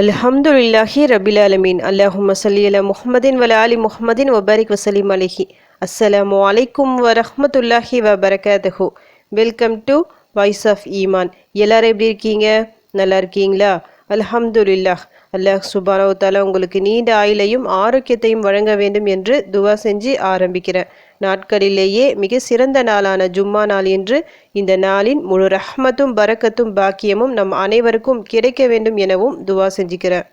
அல்ஹம்துலில்லாஹி ரபில் அலமீன் அல்லாஹும் சல்லி அலா முஹம்மதின் வல அலி முஹமதின் வபாரிக் வசலிம் அலிஹி. அஸ்ஸலாமு அலைக்கும் வரஹ்மத்துல்லாஹி வபரகாத்துஹு. வெல்கம் டு வாய்ஸ் ஆஃப் ஈமான். எல்லாரும் எப்படி இருக்கீங்க? நல்லா இருக்கீங்களா? அல்ஹம்துலில்லாஹ். அல்லாஹ் சுபானவு தாலா உங்களுக்கு நீண்ட ஆயுளையும் ஆரோக்கியத்தையும் வழங்க வேண்டும் என்று துவா செஞ்சு ஆரம்பிக்கிறேன். நாட்களிலேயே மிக சிறந்த நாளான ஜும்மா நாள் என்று இந்த நாளின் முழு ரஹ்மத்தும் பரக்கத்தும் பாக்கியமும் நம் அனைவருக்கும் கிடைக்க வேண்டும் எனவும் துவா செஞ்சுக்கிறேன்.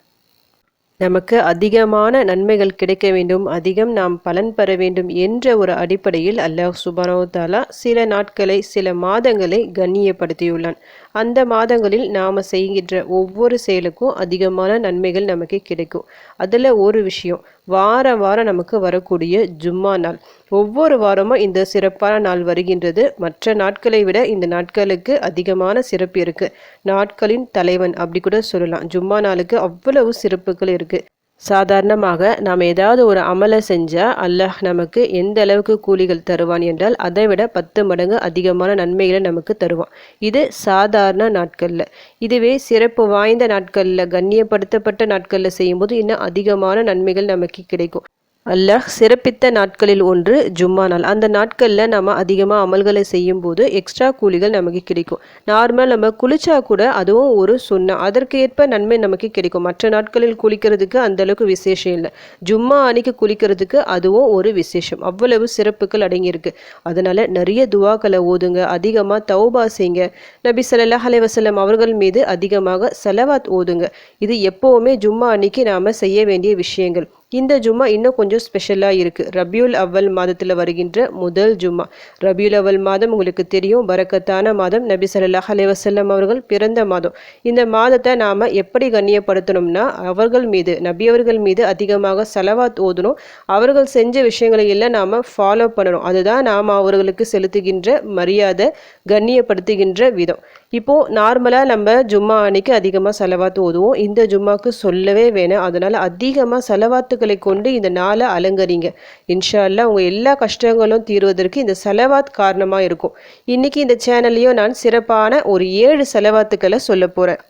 நமக்கு அதிகமான நன்மைகள் கிடைக்க வேண்டும் அதிகம் நாம் பலன் பெற வேண்டும் என்ற ஒரு அடிப்படையில் அல்லாஹ் சுபானோ தாலா சில நாட்களை சில மாதங்களை கண்ணியப்படுத்தியுள்ளான். அந்த மாதங்களில் நாம் செய்கின்ற ஒவ்வொரு செயலுக்கும் அதிகமான நன்மைகள் நமக்கு கிடைக்கும். அதில் ஒரு விஷயம் வாரம் வாரம் நமக்கு வரக்கூடிய ஜும்மா நாள். ஒவ்வொரு வாரமும் இந்த சிறப்பான நாள் வருகின்றது. மற்ற நாட்களை விட இந்த நாட்களுக்கு அதிகமான சிறப்பு இருக்குது நாட்களின் தலைவன் அப்படி கூட சொல்லலாம். ஜும்மா நாளுக்கு அவ்வளவு சிறப்புகள் இருக்குது சாதாரணமாக நாம் ஏதாவது ஒரு அமலை செஞ்சால் அல்லாஹ் நமக்கு எந்த அளவுக்கு கூலிகள் தருவான் என்றால் அதை விட பத்து மடங்கு அதிகமான நன்மைகளை நமக்கு தருவான். இது சாதாரண நாட்களில். இதுவே சிறப்பு வாய்ந்த நாட்களில் கண்ணியப்படுத்தப்பட்ட நாட்களில் செய்யும்போது இன்னும் அதிகமான நன்மைகள் நமக்கு கிடைக்கும். அல்லாஹ் சிறப்பித்த நாட்களில் ஒன்று ஜும்மா நாள். அந்த நாட்களில் நம்ம அதிகமாக அமல்களை செய்யும் போது எக்ஸ்ட்ரா கூலிகள் நமக்கு கிடைக்கும். நார்மல் நம்ம குளிச்சா கூட அதுவும் ஒரு சுண்ணா அதற்கு ஏற்ப நன்மை நமக்கு கிடைக்கும். மற்ற நாட்களில் குளிக்கிறதுக்கு அந்த அளவுக்கு விசேஷம் இல்லை. ஜும்மா அன்னைக்கு குளிக்கிறதுக்கு அதுவும் ஒரு விசேஷம். அவ்வளவு சிறப்புகள் அடங்கியிருக்கு. அதனால் நிறைய துவாக்களை ஓதுங்க அதிகமாக தௌபா செய்யுங்க. நபி சல்லாஹ் அலைவசல்லம் அவர்கள் மீது அதிகமாக செலவாத் ஓதுங்க. இது எப்போவுமே ஜும்மா அன்னைக்கு நாம் செய்ய வேண்டிய விஷயங்கள். இந்த ஜும்மா இன்னும் கொஞ்சம் ஸ்பெஷலாக இருக்குது ரபியுல் அவ்வல் மாதத்தில் வருகின்ற முதல் ஜும்மா. ரபியுல் அவ்வல் மாதம் உங்களுக்கு தெரியும். பரக்கத்தான மாதம். நபி சல்லாஹ் அலைவசல்லம் அவர்கள் பிறந்த மாதம். இந்த மாதத்தை நாம் எப்படி கண்ணியப்படுத்தணும்னா அவர்கள் மீது நபி அவர்கள் மீது அதிகமாக செலவாத் ஓதணும். அவர்கள் செஞ்ச விஷயங்களை எல்லாம் நாம் ஃபாலோ பண்ணணும். அதுதான் நாம் அவர்களுக்கு செலுத்துகின்ற மரியாதை கண்ணியப்படுத்துகின்ற விதம். இப்போது நார்மலாக நம்ம ஜும்மா அன்னைக்கு அதிகமாக செலவாத்து ஓதுவோம். இந்த ஜும்மாவுக்கு சொல்லவே வேணும். அதனால் அதிகமாக செலவாத்து செலவாத்துக்களை கொண்டு இந்த நாளை அலங்கரிங்க. இன்ஷா அல்லா உங்கள் எல்லா கஷ்டங்களும் தீர்வதற்கு இந்த செலவாத் காரணமாக இருக்கும். இன்றைக்கி இந்த சேனல்லையும் நான் சிறப்பான ஒரு ஏழு செலவாத்துக்களை சொல்ல போகிறேன்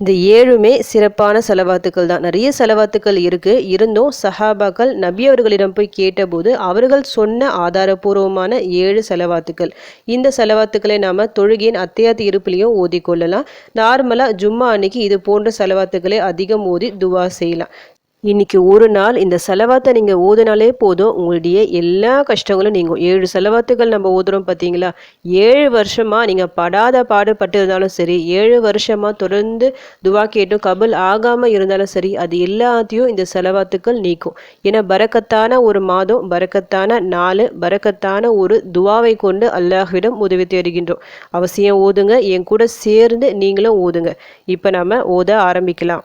இந்த ஏழுமே சிறப்பான செலவாத்துக்கள் தான். நிறைய செலவாத்துக்கள் இருக்குது இருந்தும் சஹாபாக்கள் நபி அவர்களிடம் போய் கேட்டபோது அவர்கள் சொன்ன ஆதாரபூர்வமான ஏழு செலவாத்துக்கள். இந்த செலவாத்துக்களை நாம் தொழுகையின் அத்தியாத்து இருப்புலையும் ஓதிக்கொள்ளலாம். நார்மலாக ஜும்மா அன்னைக்கு இது போன்ற செலவாத்துக்களை அதிகம் ஓதி துவா செய்யலாம். இன்னைக்கு ஒரு நாள் இந்த செலவாத்தை நீங்கள் ஓதுனாலே போதும். உங்களுடைய எல்லா கஷ்டங்களும் நீங்கள் ஏழு செலவாத்துகள் நம்ம ஓதுறோம் பார்த்தீங்களா ஏழு வருஷமாக நீங்கள் படாத பாடுபட்டு இருந்தாலும் சரி ஏழு வருஷமாக தொடர்ந்து துவா கேட்டும் கபல் ஆகாமல் இருந்தாலும் சரி அது எல்லாத்தையும் இந்த செலவாத்துக்கள் நீக்கும். ஏன்னா பரக்கத்தான ஒரு மாதம் பரக்கத்தான நாலு பரக்கத்தான ஒரு துவாவை கொண்டு அல்லாஹ்விடம் உதவி தேடுகின்றோம். அவசியம் ஓதுங்க என் கூட சேர்ந்து நீங்களும் ஓதுங்க. இப்போ நம்ம ஓத ஆரம்பிக்கலாம்.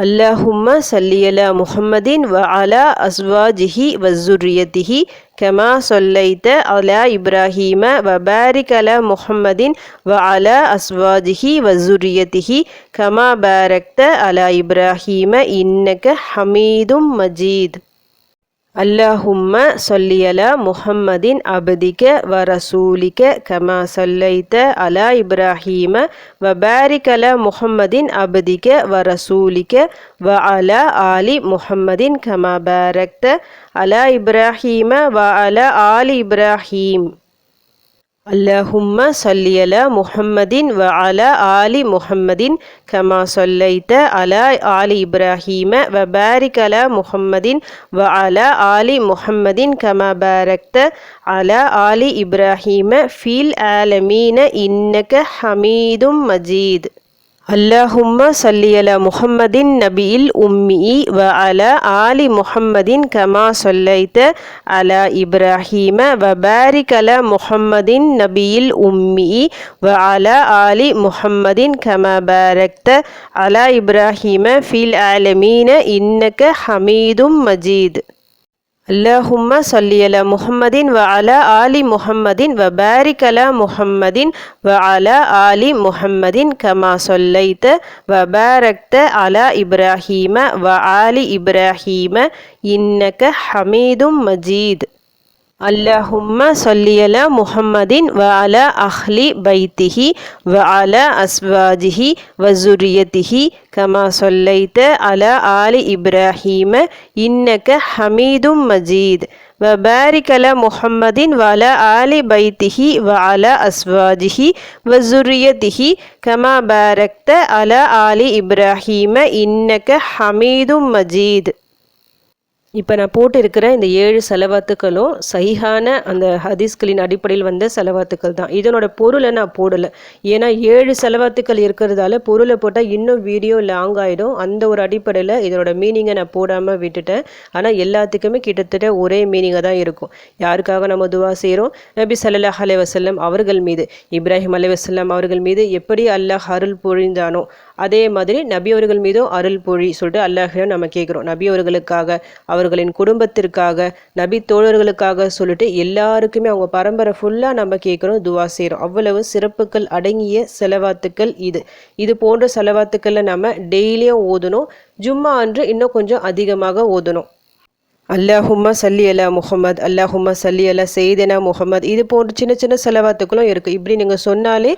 اللهم صل على محمد وعلى أزواجه وذريته كما صليت على إبراهيم وبارك على محمد وعلى أزواجه وذريته كما باركت على إبراهيم إنك حميد مجيد. அல்லாஹும்ம சொல்லியல முஹம்மதின் அபதிக வ ரசூலிக கமா சொல்லைத்த அலா இப்ராஹீம வபாரிகல முஹம்மதின் அபதிக வ ரசூலிக வ அலா ஆலி முஹம்மதின் கமா பாரக்த அலா இப்ராஹீம வ அலா ஆலி இப்ராஹீம். اللهم صل على محمد وعلى آل محمد كما صليت على آل إبراهيم وبارك على محمد وعلى آل محمد كما باركت على آل إبراهيم في العالمين إنك حميد مجيد. اللهم صل على محمد النبي الأمي وعلى آل محمد كما صليت على إبراهيم وبارك على محمد النبي الأمي وعلى آل محمد كما باركت على إبراهيم في العالمين إنك حميد مجيد. اللهم صل على محمد وعلى آل محمد وبارك على محمد وعلى آل محمد كما صليت وباركت على إبراهيم وآل إبراهيم إنك حميد مجيد. اللهم صل على محمد وعلى أهل بيته وعلى أزواجه وذريته كما صليت على آل إبراهيم إنك حميد مجيد. وبارك على محمد وعلى آل بيته وعلى أزواجه وذريته كما باركت على آل إبراهيم إنك حميد مجيد. இப்போ நான் போட்டு இருக்கிற இந்த ஏழு செலவாத்துக்களும் சைகான அந்த ஹதீஸ்களின் அடிப்படையில் வந்த செலவாத்துக்கள் தான். இதனோட பொருளை நான் போடலை. ஏன்னா ஏழு செலவாத்துக்கள் இருக்கிறதால பொருளை போட்டால் இன்னும் வீடியோ லாங் ஆகிடும் அந்த ஒரு அடிப்படையில் இதனோட மீனிங்கை நான் போடாமல் விட்டுட்டேன். ஆனால் எல்லாத்துக்குமே கிட்டத்தட்ட ஒரே மீனிங்காக தான் இருக்கும். யாருக்காக நம்ம துவா செய்கிறோம் நபி சல்லாஹ் அலை வசல்லம் அவர்கள் மீது இப்ராஹிம் அலை வசல்லம் அவர்கள் மீது எப்படி அல்லாஹ் அருள் பொழிந்தானோ அதே மாதிரி நபி அவர்கள் மீதும் அருள் பொழி சொல்லிட்டு அல்லாஹிடம் நம்ம கேட்குறோம் நபி அவர்களுக்காக அவர்களின் குடும்பத்திற்காக நபி தோழர்களுக்காக சொல்லிட்டு எல்லாருக்குமே அவங்க பரம்பரை ஃபுல்லாக நம்ம கேட்குறோம் துவா செய்கிறோம் அவ்வளவு சிறப்புகள் அடங்கிய செலவாத்துக்கள் இது. இது போன்ற செலவாத்துக்களில் நம்ம டெய்லியும் ஓதணும். ஜும்மா அன்று இன்னும் கொஞ்சம் அதிகமாக ஓதணும். அல்லாஹும்மா சல்லி அலா முகமது அல்லாஹும்மா சல்லி அலா செய்தனா முகமது இது போன்ற சின்ன சின்ன செலவாத்துக்களும் இருக்குது இப்படி நீங்கள் சொன்னாலே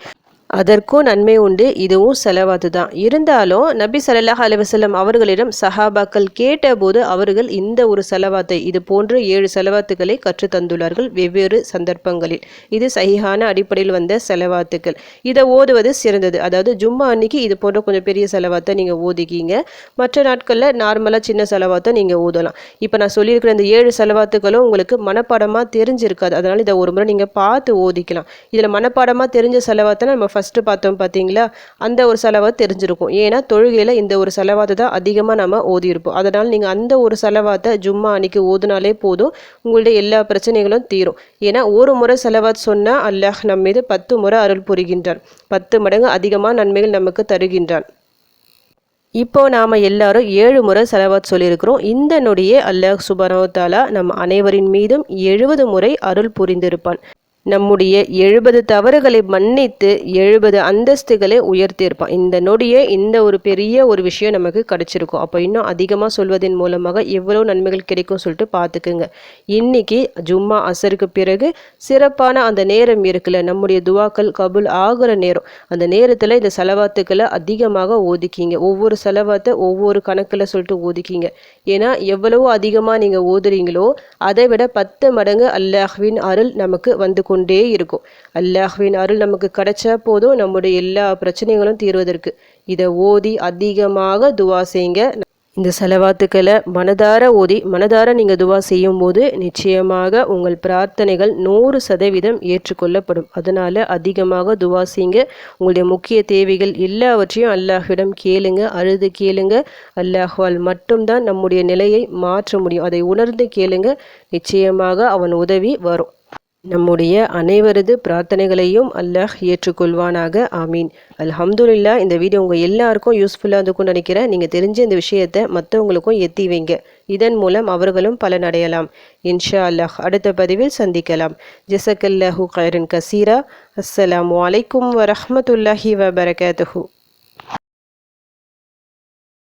அதற்கும் நன்மை உண்டு. இதுவும் செலவாத்து தான் இருந்தாலும் நபி சல்லாஹ் அலுவலம் அவர்களிடம் சஹாபாக்கள் கேட்டபோது அவர்கள் இந்த ஒரு செலவாத்தை இது போன்ற ஏழு செலவாத்துக்களை கற்று தந்துள்ளார்கள் வெவ்வேறு சந்தர்ப்பங்களில். இது சகிஹான அடிப்படையில் வந்த செலவாத்துக்கள். இதை ஓதுவது சிறந்தது. அதாவது ஜும்மா அன்னைக்கு இது போன்ற கொஞ்சம் பெரிய செலவாத்தை நீங்கள் ஓதிக்கிங்க. மற்ற நாட்களில் நார்மலாக சின்ன செலவாத்தை நீங்கள் ஓதலாம். இப்போ நான் சொல்லியிருக்கிற இந்த ஏழு செலவாத்துக்களும் உங்களுக்கு மனப்பாடமாக தெரிஞ்சிருக்காது. அதனால் இதை ஒரு முறை நீங்கள் பார்த்து ஓதிக்கலாம். இதில் மனப்பாடமாக தெரிஞ்ச செலவாத்தை நம்ம ஃபஸ்ட்டு பார்த்தோம் பார்த்தீங்களா? அந்த ஒரு செலவாக தெரிஞ்சிருக்கும். ஏன்னா தொழுகையில் இந்த ஒரு செலவாத்தை தான் அதிகமாக நம்ம ஓதியிருப்போம். அதனால் நீங்கள் அந்த ஒரு செலவாத்தை ஜும்மா அன்னைக்கு ஓதுனாலே போதும். உங்களுடைய எல்லா பிரச்சனைகளும் தீரும். ஏன்னா ஒரு முறை செலவாத் சொன்னால் அல்லாஹ் நம்ம மீது பத்து முறை அருள் புரிகின்றான். பத்து மடங்கு அதிகமாக நன்மைகள் நமக்கு தருகின்றான். இப்போ நாம் எல்லாரும் ஏழு முறை செலவாத் சொல்லியிருக்கிறோம். இந்த நொடியே அல்லாஹ் சுபனோத்தாலா நம் அனைவரின் மீதும் எழுபது முறை அருள் புரிந்திருப்பான். நம்முடைய எழுபது தவறுகளை மன்னித்து எழுபது அந்தஸ்துகளை உயர்த்தியிருப்பான். இந்த நொடியே இந்த ஒரு பெரிய ஒரு விஷயம் நமக்கு கிடைச்சிருக்கும். அப்போ இன்னும் அதிகமாக சொல்வதன் மூலமாக எவ்வளோ நன்மைகள் கிடைக்கும் சொல்லிட்டு பார்த்துக்குங்க. இன்னைக்கு ஜும்மா அசருக்கு பிறகு சிறப்பான அந்த நேரம் இருக்குல்ல. நம்முடைய துவாக்கள் கபுல் ஆகிற நேரம். அந்த நேரத்தில் இந்த செலவாத்துக்களை அதிகமாக ஒதுக்கிங்க. ஒவ்வொரு செலவாத்தை ஒவ்வொரு கணக்கில் சொல்லிட்டு ஒதுக்கிங்க. ஏன்னா எவ்வளவோ அதிகமாக நீங்கள் ஓதுறீங்களோ அதை விட பத்து மடங்கு அல்லாஹ்வின் அருள் நமக்கு வந்து கொண்டே இருக்கும். அல்லாஹ்வின் அருள் நமக்கு கிடைச்சா போதும். நம்முடைய எல்லா பிரச்சனைகளும் தீர்வதற்கு. இதை ஓதி அதிகமாக துவா செய்யுங்க இந்த செலவாத்துக்களை மனதார ஓதி மனதார நீங்கள் துவா செய்யும் போது நிச்சயமாக உங்கள் பிரார்த்தனைகள் நூறு சதவீதம் ஏற்றுக்கொள்ளப்படும். அதனால் அதிகமாக துவா செய்யுங்க உங்களுடைய முக்கிய தேவைகள் எல்லாவற்றையும் அல்லாஹிடம் கேளுங்க அழுது கேளுங்க. அல்லாஹால் மட்டும்தான் நம்முடைய நிலையை மாற்ற முடியும். அதை உணர்ந்து கேளுங்க. நிச்சயமாக அவன் உதவி வரும். நம்முடைய அனைவரது பிரார்த்தனைகளையும் அல்லாஹ் ஏற்றுக்கொள்வானாக ஆமீன். அல்ஹம்துலில்லா இந்த வீடியோ உங்கள் எல்லாருக்கும் யூஸ்ஃபுல்லாக இருக்கும்னு நினைக்கிறேன். நீங்கள் தெரிஞ்ச இந்த விஷயத்தை மற்றவங்களுக்கும் எத்தி வைங்க. இதன் மூலம் அவர்களும் பலனடையலாம் இன்ஷா அல்லாஹ் அடுத்த பதிவில் சந்திக்கலாம். ஜெசக்கல்லாஹூ கைரன் கசீரா. அஸ்ஸலாம் அலைக்கும் வரமத்துல்லாஹி வபரகாத்துஹூ.